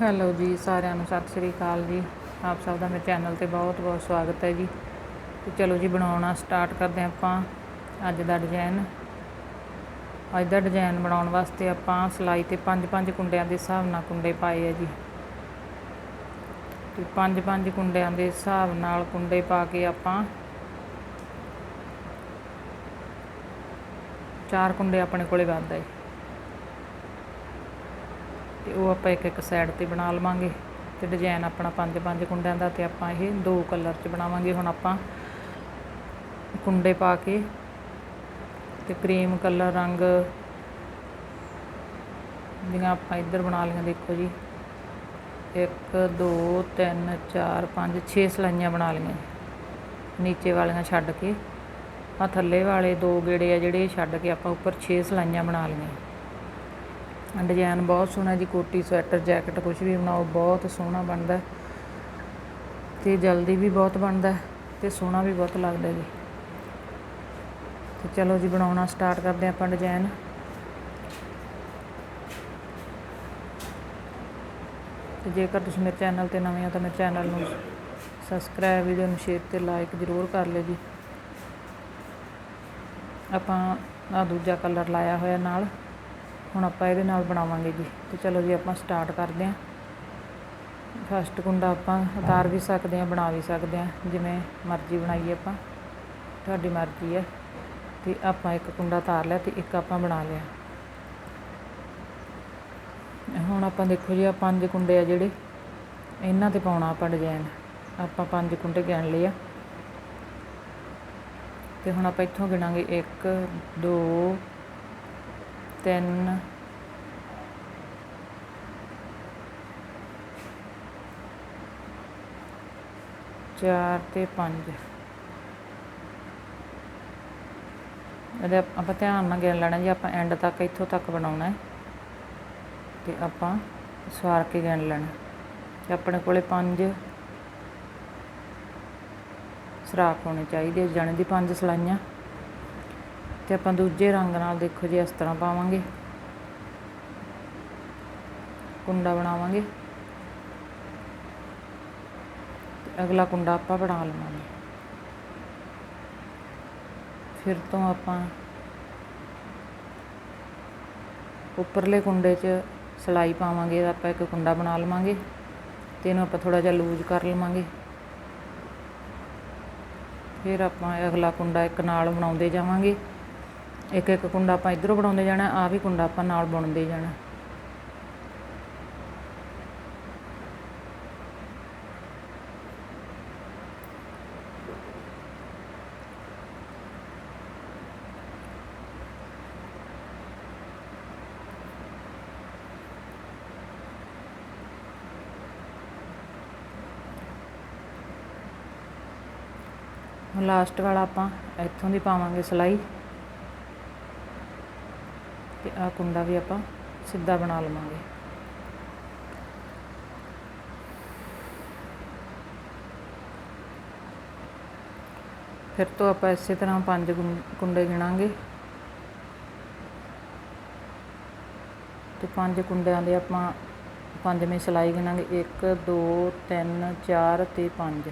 Hello ਜੀ, ਸਾਰਿਆਂ ਨੂੰ ਸਤਿ ਸ੍ਰੀ ਅਕਾਲ ਜੀ। ਆਪ ਸਭ ਦਾ ਮੇਰੇ ਚੈਨਲ ਤੇ ਬਹੁਤ ਬਹੁਤ ਸਵਾਗਤ ਹੈ ਜੀ। ਤੇ ਚਲੋ ਜੀ, ਬਣਾਉਣਾ ਸਟਾਰਟ ਕਰਦੇ ਹਾਂ ਆਪਾਂ ਅੱਜ ਦਾ ਡਿਜ਼ਾਈਨ ਅੱਜ ਦਾ ਡਿਜ਼ਾਈਨ ਬਣਾਉਣ ਵਾਸਤੇ ਆਪਾਂ ਸਲਾਈ ਤੇ ਪੰਜ ਪੰਜ ਕੁੰਡਿਆਂ ਦੇ ਹਿਸਾਬ ਨਾਲ ਕੁੰਡੇ ਪਾਏ ਆ ਜੀ। ਤੇ ਪੰਜ ਪੰਜ ਕੁੰਡਿਆਂ ਦੇ ਹਿਸਾਬ ਨਾਲ ਕੁੰਡੇ ਪਾ ਕੇ ਆਪਾਂ ਚਾਰ ਕੁੰਡੇ ਆਪਣੇ ਕੋਲੇ ਵੱਧ ਹੈ ਤੇ ਉਹ ਆਪਾਂ ਇੱਕ ਇੱਕ ਸਾਈਡ ਤੇ ਬਣਾ ਲਵਾਂਗੇ ਤੇ ਡਿਜ਼ਾਈਨ ਆਪਣਾ ਪੰਜ ਪੰਜ ਕੁੰਡਿਆਂ ਦਾ ਤੇ ਆਪਾਂ ਇਹ ਦੋ ਕਲਰ ਚ ਬਣਾਵਾਂਗੇ। ਹੁਣ ਆਪਾਂ ਕੁੰਡੇ ਪਾ ਕੇ ਤੇ ਕਰੀਮ ਕਲਰ ਰੰਗ ਦੀਆਂ ਆਪਾਂ ਇੱਧਰ ਬਣਾ ਲਈਆਂ, ਦੇਖੋ ਜੀ। 1 2 3 4 5 6 ਸਲਾਈਆਂ ਬਣਾ ਲਈਆਂ। ਨੀਚੇ ਵਾਲੀਆਂ ਛੱਡ ਕੇ ਆ ਥੱਲੇ ਵਾਲੇ ਦੋ ਗੇੜੇ ਆ ਜਿਹੜੇ ਛੱਡ ਕੇ ਆਪਾਂ ਉੱਪਰ 6 ਸਲਾਈਆਂ ਬਣਾ ਲਈਆਂ। ਡਿਜ਼ਾਈਨ ਬਹੁਤ ਸੋਹਣਾ ਜੀ, ਕੋਟੀ, ਸਵੈਟਰ, ਜੈਕਟ ਕੁਝ ਵੀ ਬਣਾਓ, ਬਹੁਤ ਸੋਹਣਾ ਬਣਦਾ ਤੇ ਜਲਦੀ ਵੀ ਬਹੁਤ ਬਣਦਾ ਤੇ ਸੋਹਣਾ ਵੀ ਬਹੁਤ ਲੱਗਦਾ ਜੀ। ਤੇ ਚਲੋ ਜੀ, ਬਣਾਉਣਾ ਸਟਾਰਟ ਕਰਦੇ ਹਾਂ ਆਪਾਂ ਡਿਜ਼ਾਈਨ ਤੇ ਜੇਕਰ ਤੁਸੀਂ ਮੇਰੇ ਚੈਨਲ ਤੇ ਨਵੇਂ ਹੋ ਤਾਂ ਮੇਰੇ ਚੈਨਲ ਨੂੰ ਸਬਸਕ੍ਰਾਈਬ ਵੀਡੀਓ ਨੂੰ ਸ਼ੇਅਰ ਤੇ ਲਾਈਕ ਜ਼ਰੂਰ ਕਰ ਲਿਓ ਜੀ। ਆਪਾਂ ਆ ਦੂਜਾ ਕਲਰ ਲਾਇਆ ਹੋਇਆ ਨਾਲ। ਹੁਣ ਆਪਾਂ ਇਹਦੇ ਨਾਲ ਬਣਾਵਾਂਗੇ ਜੀ। ਤੇ ਚਲੋ ਜੀ, ਆਪਾਂ ਸਟਾਰਟ ਕਰਦੇ ਹਾਂ। ਫਸਟ ਕੁੰਡਾ ਆਪਾਂ ਉਤਾਰ ਵੀ ਸਕਦੇ ਹਾਂ, ਬਣਾ ਵੀ ਸਕਦੇ ਹਾਂ। ਜਿਵੇਂ ਮਰਜ਼ੀ ਬਣਾਈਏ ਆਪਾਂ। ਤੁਹਾਡੀ ਮਰਜ਼ੀ ਹੈ। ਤੇ ਆਪਾਂ ਇੱਕ ਕੁੰਡਾ ਉਤਾਰ ਲਿਆ ਤੇ ਇੱਕ ਆਪਾਂ ਬਣਾ ਲਿਆ। ਹੁਣ ਆਪਾਂ ਦੇਖੋ ਜੀ ਆ ਪੰਜ ਕੁੰਡੇ ਆ ਜਿਹੜੇ। ਇਹਨਾਂ ਤੇ ਪਾਉਣਾ ਆਪਾਂ ਡਿਜ਼ਾਈਨ ਆਪਾਂ ਪੰਜ ਕੁੰਡੇ ਗਿਣ ਲਏ ਆ। ਤੇ ਹੁਣ ਆਪਾਂ ਇੱਥੋਂ ਗਿਣਾਂਗੇ। 1 2 ਤਿੰਨ। ਚਾਰ ਤੇ ਪੰਜ। ਇਹਦੇ ਆਪਾਂ ਧਿਆਨ ਨਾਲ ਗਿਣ ਲੈਣਾ ਜੀ, ਆਪਾਂ ਐਂਡ ਤੱਕ ਇੱਥੋਂ ਤੱਕ ਬਣਾਉਣਾ ਹੈ। ਤੇ ਆਪਾਂ ਸਵਾਰ ਕੇ ਗਿਣ ਲੈਣਾ। ਤੇ ਆਪਣੇ ਕੋਲੇ ਪੰਜ ਸਰਾਖ ਹੋਣੇ ਚਾਹੀਦੇ ਜਾਣੇ ਦੀ ਪੰਜ ਸਲਾਈਆਂ। ਤੇ ਆਪਾਂ ਦੂਜੇ ਰੰਗ ਨਾਲ ਦੇਖੋ ਜੀ ਇਸ ਤਰ੍ਹਾਂ ਪਾਵਾਂਗੇ। ਕੁੰਡਾ ਬਣਾਵਾਂਗੇ। ਅਗਲਾ ਕੁੰਡਾ ਆਪਾਂ ਬਣਾ ਲਵਾਂਗੇ। ਫਿਰ ਤੋਂ ਆਪਾਂ ਉੱਪਰਲੇ ਕੁੰਡੇ 'ਚ ਸਲਾਈ ਪਾਵਾਂਗੇ, ਆਪਾਂ ਇੱਕ ਕੁੰਡਾ ਬਣਾ ਲਵਾਂਗੇ ਤੇ ਇਹਨੂੰ ਆਪਾਂ ਥੋੜਾ ਜਿਹਾ ਲੂਜ਼ ਕਰ ਲਵਾਂਗੇ। ਫਿਰ ਆਪਾਂ ਅਗਲਾ ਕੁੰਡਾ ਇੱਕ ਨਾਲ ਬਣਾਉਂਦੇ ਜਾਵਾਂਗੇ। ਇੱਕ ਇੱਕ ਕੁੰਡਾ ਆਪਾਂ ਇਧਰੋਂ ਬਣਾਉਂਦੇ ਜਾਣਾ ਆ ਵੀ ਕੁੰਡਾ ਆਪਾਂ ਨਾਲ ਬੁਣਦੇ ਜਾਣਾ। ਲਾਸਟ ਵਾਲਾ ਆਪਾਂ ਇੱਥੋਂ ਦੀ ਪਾਵਾਂਗੇ ਸਲਾਈ। ਤੇ ਆ ਕੁੰਡਾ ਵੀ ਆਪਾਂ ਸਿੱਧਾ ਬਣਾ ਲਵਾਂਗੇ। ਫਿਰ ਤੋਂ ਆਪਾਂ ਇਸੇ ਤਰ੍ਹਾਂ ਪੰਜ ਕੁੰਡੇ ਗਿਣਾਂਗੇ। ਤੇ ਪੰਜ ਕੁੰਡਿਆਂ ਦੇ ਆਪਾਂ ਪੰਜਵੇਂ ਸਲਾਈ ਗਿਣਾਂਗੇ। 1 2 3 4 ਤੇ 5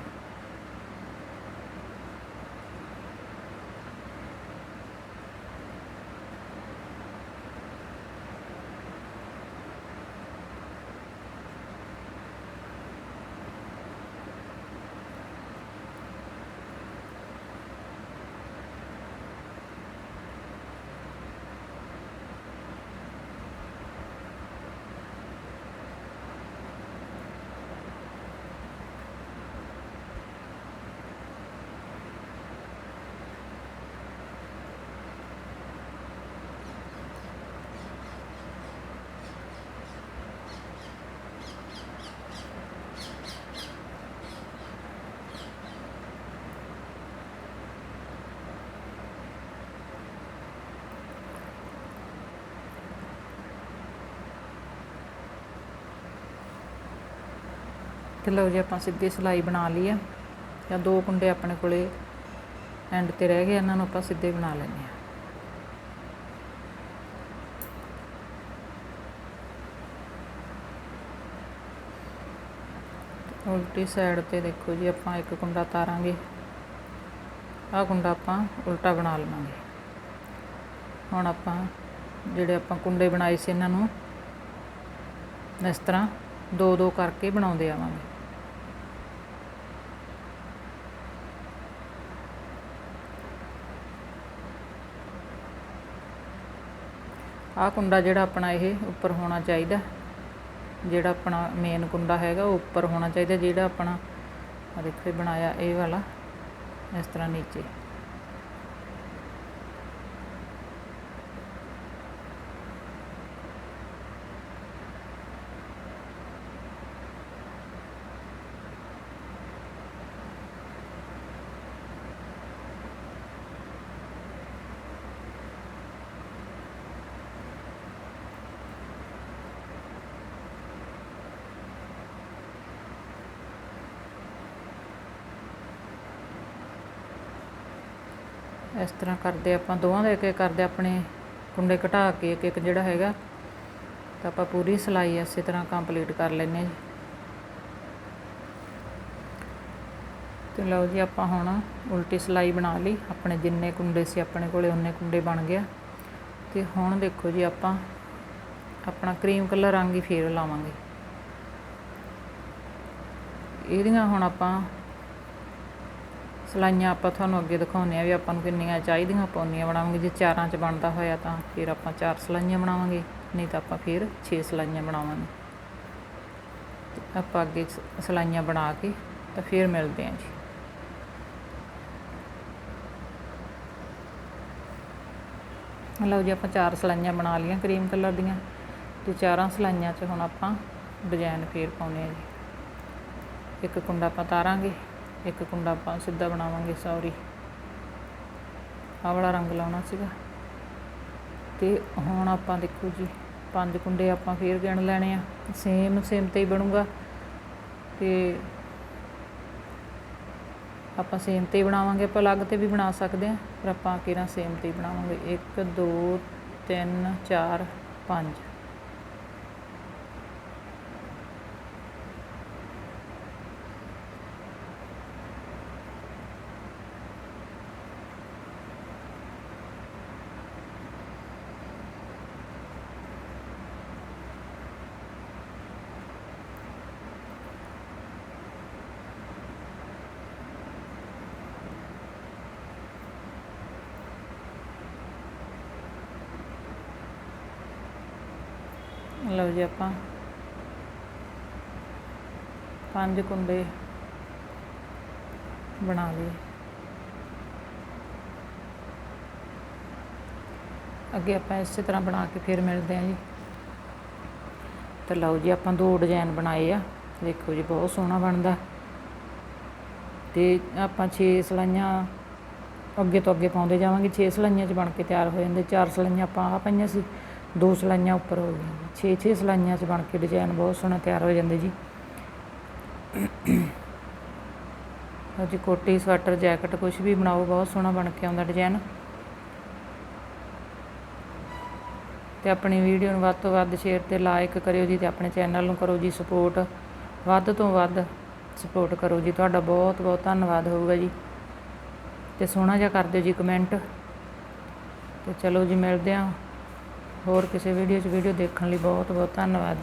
ਤੇ ਲਓ ਜੀ ਆਪਾਂ ਸਿੱਧੀ ਸਿਲਾਈ ਬਣਾ ਲਈ ਆ। ਜਾਂ ਦੋ ਕੁੰਡੇ ਆਪਣੇ ਕੋਲੇ ਐਂਡ ਤੇ ਰਹਿ ਗਏ, ਇਹਨਾਂ ਨੂੰ ਆਪਾਂ ਸਿੱਧੇ ਬਣਾ ਲੈਂਦੇ ਆ ਉਲਟੀ ਸਾਈਡ ਤੇ ਦੇਖੋ ਜੀ ਆਪਾਂ ਇੱਕ ਕੁੰਡਾ ਤਾਰਾਂਗੇ। ਆਹ ਕੁੰਡਾ ਆਪਾਂ ਉਲਟਾ ਬਣਾ ਲਵਾਂਗੇ। ਹੁਣ ਆਪਾਂ ਜਿਹੜੇ ਆਪਾਂ ਕੁੰਡੇ ਬਣਾਏ ਸੀ ਇਹਨਾਂ ਨੂੰ, ਇਸ ਤਰ੍ਹਾਂ ਦੋ ਦੋ ਕਰਕੇ ਬਣਾਉਂਦੇ ਆਵਾਂਗੇ। ਆਹ ਕੁੰਡਾ ਜਿਹੜਾ ਆਪਣਾ ਇਹ ਉੱਪਰ ਹੋਣਾ ਚਾਹੀਦਾ। ਜਿਹੜਾ ਆਪਣਾ ਮੇਨ ਕੁੰਡਾ ਹੈਗਾ ਉਹ ਉੱਪਰ ਹੋਣਾ ਚਾਹੀਦਾ, ਜਿਹੜਾ ਆਪਣਾ ਦੇਖੋ ਇਹ ਬਣਾਇਆ ਇਹ ਵਾਲਾ, ਇਸ ਤਰ੍ਹਾਂ ਨੀਚੇ। ਇਸ ਤਰ੍ਹਾਂ ਕਰਦੇ ਆਪਾਂ, ਦੋਵਾਂ ਦੇ ਕੇ ਕਰਦੇ ਆਪਣੇ ਕੁੰਡੇ ਘਟਾ ਕੇ ਇੱਕ ਇੱਕ ਜਿਹੜਾ ਹੈਗਾ, ਤਾਂ ਆਪਾਂ ਪੂਰੀ ਸਿਲਾਈ ਇਸੇ ਤਰ੍ਹਾਂ ਕੰਪਲੀਟ ਕਰ ਲੈਨੇ ਜੀ। ਤੇ ਲਓ ਜੀ, ਆਪਾਂ ਹੁਣ ਉਲਟੀ ਸਿਲਾਈ ਬਣਾ ਲਈ। ਆਪਣੇ ਜਿੰਨੇ ਕੁੰਡੇ ਸੀ ਆਪਣੇ ਕੋਲੇ, ਉਹਨੇ ਕੁੰਡੇ ਬਣ ਗਿਆ ਤੇ ਹੁਣ ਦੇਖੋ ਜੀ, ਆਪਾਂ ਆਪਣਾ ਕਰੀਮ ਕਲਰ ਰੰਗ ਹੀ ਫੇਰ ਲਾਵਾਂਗੇ। ਇਹਦੀਆਂ ਹੁਣ ਆਪਾਂ ਸਲਾਈਆਂ ਆਪਾਂ ਤੁਹਾਨੂੰ ਅੱਗੇ ਦਿਖਾਉਂਦੇ ਆ ਵੀ ਆਪਾਂ ਨੂੰ ਕਿੰਨੀਆਂ ਚਾਹੀਦੀਆਂ, ਆਪਾਂ ਉਨੀਆਂ ਬਣਾਵਾਂਗੇ। ਜੇ ਚਾਰਾਂ 'ਚ ਬਣਦਾ ਹੋਇਆ ਤਾਂ ਫਿਰ ਆਪਾਂ ਚਾਰ ਸਲਾਈਆਂ ਬਣਾਵਾਂਗੇ, ਨਹੀਂ ਤਾਂ ਆਪਾਂ ਫਿਰ 6 ਸਲਾਈਆਂ ਬਣਾਵਾਂਗੇ। ਆਪਾਂ ਅੱਗੇ ਸ- ਸਲਾਈਆਂ ਬਣਾ ਕੇ ਤਾਂ ਫਿਰ ਮਿਲਦੇ ਹਾਂ ਜੀ। ਲਓ ਜੀ, ਆਪਾਂ ਚਾਰ ਸਲਾਈਆਂ ਬਣਾ ਲਈਆਂ ਕਰੀਮ ਕਲਰ ਦੀਆਂ। ਤੇ ਚਾਰਾਂ ਸਲਾਈਆਂ 'ਚ ਹੁਣ ਆਪਾਂ ਡਿਜ਼ਾਈਨ ਫੇਰ ਪਾਉਨੇ ਆ ਜੀ। ਇੱਕ ਕੁੰਡਾ ਆਪਾਂ ਤਾਰਾਂਗੇ ਇੱਕ ਕੁੰਡਾ ਆਪਾਂ ਸਿੱਧਾ ਬਣਾਵਾਂਗੇ ਸੌਰੀ। ਆਹ ਵਾਲਾ ਰੰਗ ਲਾਉਣਾ ਸੀਗਾ। ਤੇ ਹੁਣ ਆਪਾਂ ਦੇਖੋ ਜੀ, ਪੰਜ ਕੁੰਡੇ ਆਪਾਂ ਫੇਰ ਗਿਣ ਲੈਣੇ ਆ। ਸੇਮ ਸੇਮ ਤੇ ਹੀ ਬਣੂਗਾ। ਤੇ ਆਪਾਂ ਸੇਮ ਤੇ ਹੀ ਬਣਾਵਾਂਗੇ, ਆਪਾਂ ਅਲੱਗ ਤੇ ਵੀ ਬਣਾ ਸਕਦੇ ਆ, ਪਰ ਆਪਾਂ ਕਿਹੜਾ ਸੇਮ ਤੇ ਹੀ ਬਣਾਵਾਂਗੇ? 1 2 3 4 5 ਲਓ ਜੀ ਆਪਾਂ। ਪੰਜ ਕੁੰਡੇ ਬਣਾ ਲਏ। ਅੱਗੇ ਆਪਾਂ ਇਸੇ ਤਰ੍ਹਾਂ ਬਣਾ ਕੇ ਫਿਰ ਮਿਲਦੇ ਹਾਂ ਜੀ। ਤੇ ਲਓ ਜੀ ਆਪਾਂ ਦੋ ਡਿਜ਼ਾਈਨ ਬਣਾਏ ਆ। ਦੇਖੋ ਜੀ ਬਹੁਤ ਸੋਹਣਾ ਬਣਦਾ। ਤੇ ਆਪਾਂ 6 ਸਲਾਈਆਂ ਅੱਗੇ ਤੋਂ ਅੱਗੇ ਪਾਉਂਦੇ ਜਾਵਾਂਗੇ। 6 ਸਲਾਈਆਂ 'ਚ ਬਣ ਕੇ ਤਿਆਰ ਹੋ ਜਾਂਦੇ। ਚਾਰ ਸਲਾਈਆਂ ਆਪਾਂ ਆ ਪਈਆਂ ਸੀ। ਦੋ ਸਲਾਈਆਂ ਉੱਪਰ ਹੋ ਗਈਆਂ 6-6 ਸਲਾਈਆਂ 'ਚ ਬਣ ਕੇ ਡਿਜ਼ਾਈਨ ਬਹੁਤ ਸੋਹਣਾ ਤਿਆਰ ਹੋ ਜਾਂਦੇ ਜੀ। ਜੀ ਕੋਟੀ, ਸਵੈਟਰ, ਜੈਕਟ ਕੁਝ ਵੀ ਬਣਾਓ, ਬਹੁਤ ਸੋਹਣਾ ਬਣ ਕੇ ਆਉਂਦਾ ਡਿਜ਼ਾਈਨ ਤੇ ਆਪਣੀ ਵੀਡੀਓ ਨੂੰ ਵੱਧ ਤੋਂ ਵੱਧ ਸ਼ੇਅਰ ਤੇ ਲਾਈਕ ਕਰਿਓ ਜੀ ਤੇ ਆਪਣੇ ਚੈਨਲ ਨੂੰ ਕਰੋ ਜੀ ਸਪੋਰਟ ਵੱਧ ਤੋਂ ਵੱਧ ਸਪੋਰਟ ਕਰੋ ਜੀ। ਤੁਹਾਡਾ ਬਹੁਤ ਬਹੁਤ ਧੰਨਵਾਦ ਹੋਊਗਾ ਜੀ। ਤੇ ਸੋਹਣਾ ਜਿਹਾ ਕਰ ਦਿਓ ਜੀ ਕਮੈਂਟ ਤੇ ਚਲੋ ਜੀ, ਮਿਲਦੇ ਹਾਂ। ਹੋਰ ਕਿਸੇ ਵੀਡੀਓ 'ਚ ਵੀਡੀਓ ਦੇਖਣ ਲਈ ਬਹੁਤ ਬਹੁਤ ਧੰਨਵਾਦ